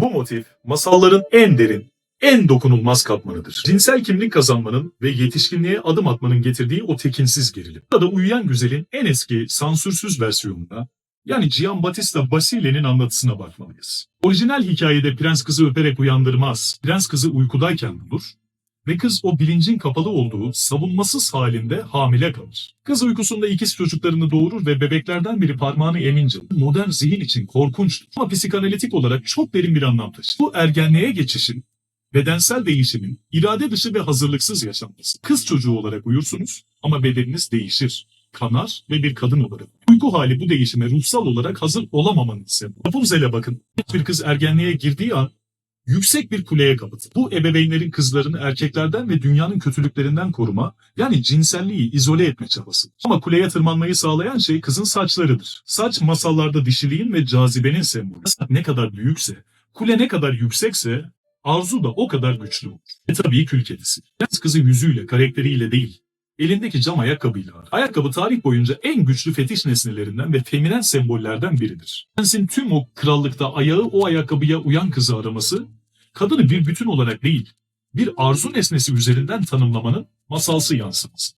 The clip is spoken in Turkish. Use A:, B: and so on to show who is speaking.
A: Bu motif masalların en derin, en dokunulmaz katmanıdır. Cinsel kimlik kazanmanın ve yetişkinliğe adım atmanın getirdiği o tekinsiz gerilim. Burada uyuyan güzelin en eski sansürsüz versiyonuna yani Giambattista Basile'nin anlatısına bakmalıyız. Orijinal hikayede prens kızı öperek uyandırmaz. Prens kızı uykudayken bulur ve kız o bilincin kapalı olduğu savunmasız halinde hamile kalır. Kız uykusunda ikiz çocuklarını doğurur ve bebeklerden biri parmağını emince modern zihin için korkunçtur ama psikanalitik olarak çok derin bir anlam taşır. Bu ergenliğe geçişin bedensel değişimin irade dışı ve hazırlıksız yaşanması. Kız çocuğu olarak uyursunuz ama bedeniniz değişir, kanar ve bir kadın olarak. Uyku hali bu değişime ruhsal olarak hazır olamamanın sembolü. Rapunzel'e bakın. Bir kız ergenliğe girdiği an yüksek bir kuleye kapatır. Bu ebeveynlerin kızlarını erkeklerden ve dünyanın kötülüklerinden koruma, yani cinselliği izole etme çabası. Ama kuleye tırmanmayı sağlayan şey kızın saçlarıdır. Saç masallarda dişiliğin ve cazibenin sembolü. Ne kadar büyükse, kule ne kadar yüksekse, arzu da o kadar güçlü olur. Ve tabii kül kedisi. Prens kızı yüzüyle, karakteriyle değil, elindeki cam ayakkabıyla. Ayakkabı tarih boyunca en güçlü fetiş nesnelerinden ve feminen sembollerden biridir. Prensin tüm o krallıkta ayağı o ayakkabıya uyan kızı araması, kadını bir bütün olarak değil, bir arzu nesnesi üzerinden tanımlamanın masalsı yansıması.